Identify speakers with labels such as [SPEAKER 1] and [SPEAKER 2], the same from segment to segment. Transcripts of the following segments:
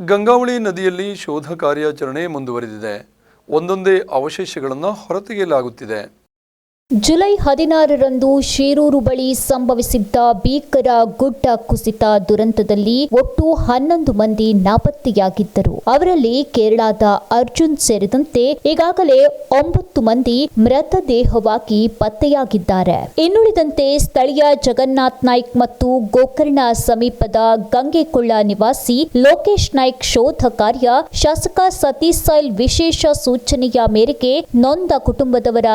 [SPEAKER 1] ಗಂಗಾವಳಿ ನದಿಯಲ್ಲಿ ಶೋಧ ಕಾರ್ಯಾಚರಣೆ ಮುಂದುವರೆದಿದೆ. ಒಂದೊಂದೇ ಅವಶೇಷಗಳನ್ನು ಹೊರತೆಗೆಯಲಾಗುತ್ತಿದೆ.
[SPEAKER 2] ಜುಲೈ ಹದಿನಾರರಂದು ಶೀರೂರು ಬಳಿ ಸಂಭವಿಸಿದ್ದ ಭೀಕರ ಗುಡ್ಡ ಕುಸಿತ ದುರಂತದಲ್ಲಿ ಒಟ್ಟು ಹನ್ನೊಂದು ಮಂದಿ ನಾಪತ್ತೆಯಾಗಿದ್ದರು. ಅವರಲ್ಲಿ ಕೇರಳದ ಅರ್ಜುನ್ ಸೇರಿದಂತೆ ಈಗಾಗಲೇ ಒಂಬತ್ತು ಮಂದಿ ಮೃತದೇಹವಾಗಿ ಪತ್ತೆಯಾಗಿದ್ದಾರೆ. ಇನ್ನುಳಿದಂತೆ ಸ್ಥಳೀಯ ಜಗನ್ನಾಥ್ ನಾಯ್ಕ್ ಮತ್ತು ಗೋಕರ್ಣ ಸಮೀಪದ ಗಂಗೆಕೊಳ್ಳ ನಿವಾಸಿ ಲೋಕೇಶ್ ನಾಯ್ಕ್ ಶೋಧ ಕಾರ್ಯ ಶಾಸಕ ಸತೀಶ್ ಸೈಲ್ ವಿಶೇಷ ಸೂಚನೆಯ ಮೇರೆಗೆ ನೊಂದ ಕುಟುಂಬದವರ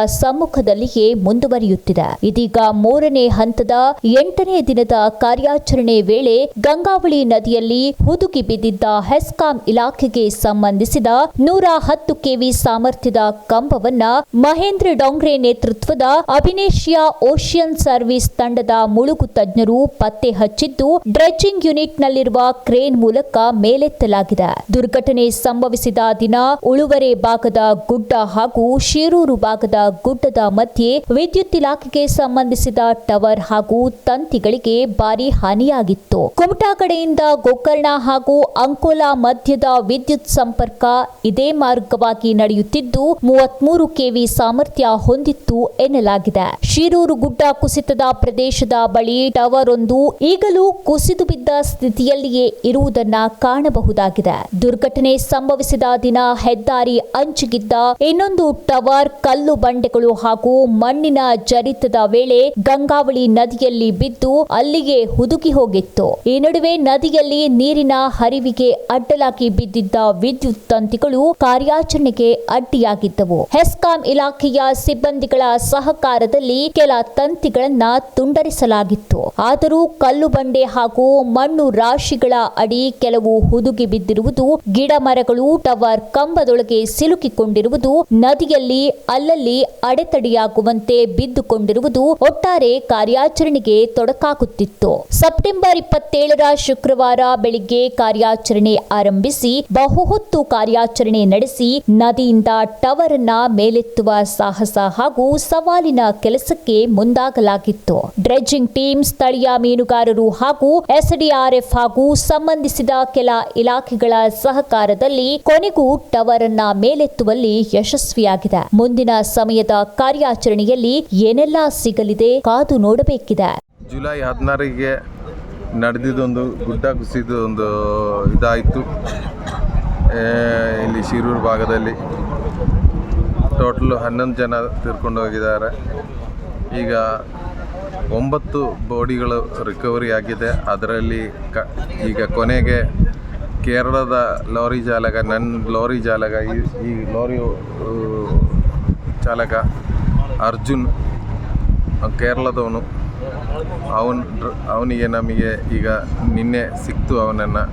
[SPEAKER 2] ಸಮ್ಮುಖದಲ್ಲಿಯೇ ಮುಂದುವರಿಯುತ್ತಿದೆ. ಇದೀಗ ಮೂರನೇ ಹಂತದ ಎಂಟನೇ ದಿನದ ಕಾರ್ಯಾಚರಣೆ ವೇಳೆ ಗಂಗಾವಳಿ ನದಿಯಲ್ಲಿ ಹುದುಗಿ ಬಿದ್ದಿದ್ದ ಹೆಸ್ಕಾಂ ಇಲಾಖೆಗೆ ಸಂಬಂಧಿಸಿದ ನೂರ ಹತ್ತು ಕೆವಿ ಸಾಮರ್ಥ್ಯದ ಕಂಬವನ್ನ ಮಹೇಂದ್ರ ಡೋಂಗ್ರೆ ನೇತೃತ್ವದ ಅಭಿನೇಷಿಯಾ ಓಷಿಯನ್ ಸರ್ವಿಸ್ ತಂಡದ ಮುಳುಗು ತಜ್ಞರು ಪತ್ತೆ ಹಚ್ಚಿದ್ದು ಯೂನಿಟ್ ಯೂನಿಟ್ನಲ್ಲಿರುವ ಕ್ರೇನ್ ಮೂಲಕ ಮೇಲೆತ್ತಲಾಗಿದೆ. ದುರ್ಘಟನೆ ಸಂಭವಿಸಿದ ದಿನ ಉಳುವರೆ ಭಾಗದ ಗುಡ್ಡ ಹಾಗೂ ಶಿರೂರು ಭಾಗದ ಗುಡ್ಡದ ಮಧ್ಯೆ ವಿದ್ಯುತ್ ಇಲಾಖೆಗೆ ಸಂಬಂಧಿಸಿದ ಟವರ್ ಹಾಗೂ ತಂತಿಗಳಿಗೆ ಭಾರಿ ಹಾನಿಯಾಗಿತ್ತು. ಕುಮಟಾ ಕಡೆಯಿಂದ ಗೋಕರ್ಣ ಹಾಗೂ ಅಂಕೋಲಾ ಮಧ್ಯದ ವಿದ್ಯುತ್ ಸಂಪರ್ಕ ಇದೇ ಮಾರ್ಗವಾಗಿ ನಡೆಯುತ್ತಿದ್ದು, ಮೂವತ್ಮೂರು ಕೆವಿ ಸಾಮರ್ಥ್ಯ ಹೊಂದಿತ್ತು ಎನ್ನಲಾಗಿದೆ. ಶಿರೂರು ಗುಡ್ಡ ಕುಸಿತದ ಪ್ರದೇಶದ ಬಳಿ ಟವರ್ ಒಂದು ಈಗಲೂ ಕುಸಿದು ಬಿದ್ದ ಸ್ಥಿತಿಯಲ್ಲಿಯೇ ಇರುವುದನ್ನ ಕಾಣಬಹುದಾಗಿದೆ. ದುರ್ಘಟನೆ ಸಂಭವಿಸಿದ ದಿನ ಹೆದ್ದಾರಿ ಅಂಚಿಗಿದ್ದ ಇನ್ನೊಂದು ಟವರ್ ಕಲ್ಲು ಬಂಡೆಗಳು ಹಾಗೂ ಮಣ್ಣಿನ ಜರಿತದ ವೇಳೆ ಗಂಗಾವಳಿ ನದಿಯಲ್ಲಿ ಬಿದ್ದು ಅಲ್ಲಿಗೆ ಹುದುಗಿ ಹೋಗಿತ್ತು. ಈ ನಡುವೆ ನದಿಯಲ್ಲಿ ನೀರಿನ ಹರಿವಿಗೆ ಅಡ್ಡಲಾಗಿ ಬಿದ್ದಿದ್ದ ವಿದ್ಯುತ್ ತಂತಿಗಳು ಕಾರ್ಯಾಚರಣೆಗೆ ಅಡ್ಡಿಯಾಗಿದ್ದವು. ಹೆಸ್ಕಾಂ ಇಲಾಖೆಯ ಸಿಬ್ಬಂದಿಗಳ ಸಹಕಾರದಲ್ಲಿ ಕೆಲ ತಂತಿಗಳನ್ನ ತುಂಡರಿಸಲಾಗಿತ್ತು. ಆದರೂ ಕಲ್ಲು ಬಂಡೆ ಹಾಗೂ ಮಣ್ಣು ರಾಶಿಗಳ ಅಡಿ ಕೆಲವು ಹುದುಗಿ ಬಿದ್ದಿರುವುದು, ಗಿಡ ಮರಗಳು, ಟವರ್ ಕಂಬದೊಳಗೆ ಸಿಲುಕಿಕೊಂಡಿರುವುದು ನದಿಯಲ್ಲಿ ಅಲ್ಲಲ್ಲಿ ಅಡೆತಡೆಯಾಗುವಂತೆ ಬಿದ್ದುಕೊಂಡಿರುವುದು ಒಟ್ಟಾರೆ ಕಾರ್ಯಾಚರಣೆಗೆ ತೊಡಕಾಗುತ್ತಿತ್ತು. ಸೆಪ್ಟೆಂಬರ್ ಇಪ್ಪತ್ತೇಳರ ಶುಕ್ರವಾರ ಬೆಳಿಗ್ಗೆ ಕಾರ್ಯಾಚರಣೆ ಆರಂಭಿಸಿ ಬಹುಹೊತ್ತು ಕಾರ್ಯಾಚರಣೆ ನಡೆಸಿ ನದಿಯಿಂದ ಟವರ್ ಅನ್ನ ಮೇಲೆತ್ತುವ ಸಾಹಸ ಹಾಗೂ ಸವಾಲಿನ ಕೆಲಸಕ್ಕೆ ಮುಂದಾಗಲಾಗಿತ್ತು. ಡ್ರೆಡ್ಜಿಂಗ್ ಟೀಮ್, ಸ್ಥಳೀಯ ಮೀನುಗಾರರು ಹಾಗೂ ಎಸ್ಡಿಆರ್ಎಫ್ ಹಾಗೂ ಸಂಬಂಧಿಸಿದ ಕೆಲ ಇಲಾಖೆಗಳ ಸಹಕಾರದಲ್ಲಿ ಕೊನೆಗೂ ಟವರ್ ಅನ್ನ ಮೇಲೆತ್ತುವಲ್ಲಿ ಯಶಸ್ವಿಯಾಗಿದೆ. ಮುಂದಿನ ಸಮಯದ ಕಾರ್ಯಾಚರಣೆಯಲ್ಲಿ ಏನೆಲ್ಲ ಸಿಗಲಿದೆ ಕಾದು ನೋಡಬೇಕಿದೆ.
[SPEAKER 3] ಜುಲೈ ಹದಿನಾರಿಗೆ ನಡೆದಿದ್ದೊಂದು ಗುಡ್ಡ ಕುಸಿದ ಒಂದು ಇದಾಯಿತು ಇಲ್ಲಿ ಶಿರೂರು ಭಾಗದಲ್ಲಿ ಟೋಟಲ್ ಹನ್ನೊಂದು ಜನ ತೀರ್ಕೊಂಡು ಹೋಗಿದ್ದಾರೆ. ಈಗ ಒಂಬತ್ತು ಬಾಡಿಗಳು ರಿಕವರಿ ಆಗಿದೆ. ಅದರಲ್ಲಿ ಕ, ಈಗ ಕೊನೆಗೆ ಕೇರಳದ ಲಾರಿ ಜಾಲಕ ನನ್ನ ಲಾರಿ ಚಾಲಕ ಈ ಈ ಲಾರಿ ಚಾಲಕ ಅರ್ಜುನ್, ಕೇರಳದವನು. ಅವನು ಅವನಿಗೆ ನಮಗೆ ಈಗ ನಿನ್ನೆ ಸಿಕ್ತು ಅವನನ್ನು.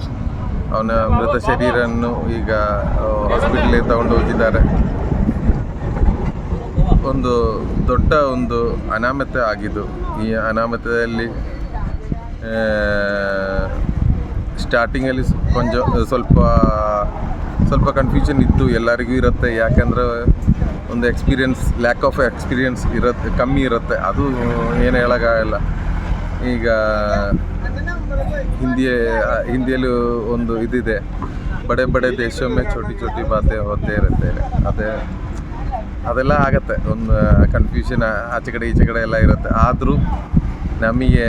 [SPEAKER 3] ಅವನ ಮೃತ ಶರೀರನ್ನು ಈಗ ಹಾಸ್ಪಿಟ್ಲಿಗೆ ತಗೊಂಡು ಹೋಗಿದ್ದಾರೆ. ಒಂದು ದೊಡ್ಡ ಒಂದು ಅನಾಮತೆ ಆಗಿದ್ದು. ಈ ಅನಾಮತದಲ್ಲಿ ಸ್ಟಾರ್ಟಿಂಗಲ್ಲಿ ಕೊಂಚ ಸ್ವಲ್ಪ ಸ್ವಲ್ಪ ಕನ್ಫ್ಯೂಷನ್ ಇತ್ತು. ಎಲ್ಲರಿಗೂ ಇರುತ್ತೆ. ಯಾಕೆಂದ್ರೆ ಒಂದು ಎಕ್ಸ್ಪೀರಿಯನ್ಸ್ ಲ್ಯಾಕ್ ಆಫ್ ಎಕ್ಸ್ಪೀರಿಯನ್ಸ್ ಇರುತ್ತೆ ಕಮ್ಮಿ ಇರುತ್ತೆ. ಅದು ಏನು ಹೇಳೋಕ್ಕಾಗಲ್ಲ. ಈಗ ಹಿಂದಿ ಹಿಂದಿಯಲ್ಲೂ ಒಂದು ಇದಿದೆ. ಬಡೆ ಬಡೆ ದೇಶ ಮೇ ಚೋಟಿ ಚೋಟಿ ಬಾತೆ ಹೋಗ್ತಾ ಇರುತ್ತೆ. ಅದೇ, ಅದೆಲ್ಲ ಆಗತ್ತೆ. ಒಂದು ಕನ್ಫ್ಯೂಷನ್ ಆಚೆ ಕಡೆ ಈಚೆ ಕಡೆ ಎಲ್ಲ ಇರುತ್ತೆ. ಆದರೂ ನಮಗೆ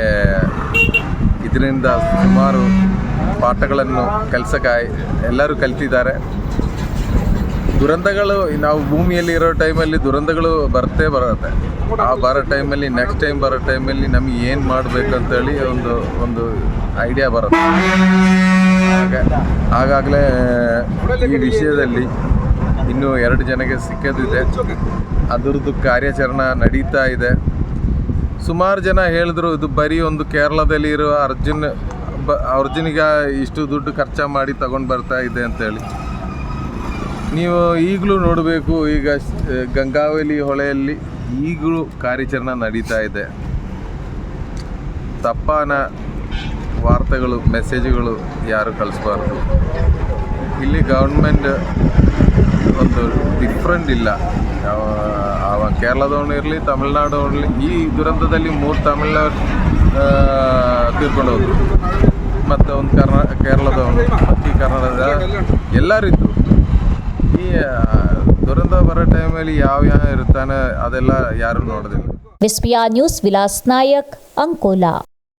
[SPEAKER 3] ಇದರಿಂದ ಸುಮಾರು ಪಾಠಗಳನ್ನು ಕಲಿಸಕ್ಕೆ ಎಲ್ಲರೂ ಕಲ್ತಿದ್ದಾರೆ. ದುರಂತಗಳು ನಾವು ಭೂಮಿಯಲ್ಲಿ ಇರೋ ಟೈಮಲ್ಲಿ ದುರಂತಗಳು ಬರ್ತೇ ಬರುತ್ತೆ. ಆ ಬರೋ ಟೈಮಲ್ಲಿ ನೆಕ್ಸ್ಟ್ ಟೈಮ್ ಬರೋ ಟೈಮಲ್ಲಿ ನಮಗೆ ಏನು ಮಾಡಬೇಕು ಅಂತೇಳಿ ಒಂದು ಒಂದು ಐಡಿಯಾ ಬರುತ್ತೆ. ಹಾಗಾಗಲೇ, ಈ ವಿಷಯದಲ್ಲಿ ಇನ್ನೂ ಎರಡು ಜನಕ್ಕೆ ಸಿಕ್ಕದಿದೆ ಅದರದ್ದು ಕಾರ್ಯಾಚರಣೆ ನಡೀತಾ ಇದೆ. ಸುಮಾರು ಜನ ಹೇಳಿದ್ರು, ಇದು ಬರೀ ಒಂದು ಕೇರಳದಲ್ಲಿ ಇರುವ ಅರ್ಜುನ್, ಬ, ಅರ್ಜುನಿಗೆ ಇಷ್ಟು ದುಡ್ಡು ಖರ್ಚು ಮಾಡಿ ತಗೊಂಡು ಬರ್ತಾ ಇದೆ ಅಂತೇಳಿ. ನೀವು ಈಗಲೂ ನೋಡಬೇಕು, ಈಗ ಗಂಗಾವಲಿ ಹೊಳೆಯಲ್ಲಿ ಈಗಲೂ ಕಾರ್ಯಾಚರಣೆ ನಡೀತಾ ಇದೆ. ತಪ್ಪಾನ ವಾರ್ತೆಗಳು, ಮೆಸೇಜ್ಗಳು ಯಾರು ಕಳಿಸ್ಬಾರ್ದು. ಇಲ್ಲಿ ಗೌರ್ಮೆಂಟ್ ಒಂದು ಡಿಫ್ರೆಂಟ್ ಇಲ್ಲ. ಅವ ಕೇರಳದವನು ಇರಲಿ ತಮಿಳ್ನಾಡು ಇರಲಿ, ಈ ದುರಂತದಲ್ಲಿ ಮೂರು ತಮಿಳ್ನಾಡು ತೀರ್ಕೊಂಡು ಹೋದ್ರು. ಮತ್ತು ಒಂದು ಕರ್ನಾ, ಕೇರಳದವನು ಮತ್ತು ಈ ಕನ್ನಡದ ಎಲ್ಲರಿದ್ರು ಈ ದುರಂತ ಬರೋ ಟೈಮಲ್ಲಿ ಯಾವ ಯಾವ ಇರ್ತಾನೆ ಅದೆಲ್ಲ ಯಾರು ನೋಡೋದಿಲ್ಲ.
[SPEAKER 2] ವಿಸ್ಪಿಯಾ ನ್ಯೂಸ್ ವಿಲಾಸ್ ನಾಯಕ್ ಅಂಕೋಲಾ.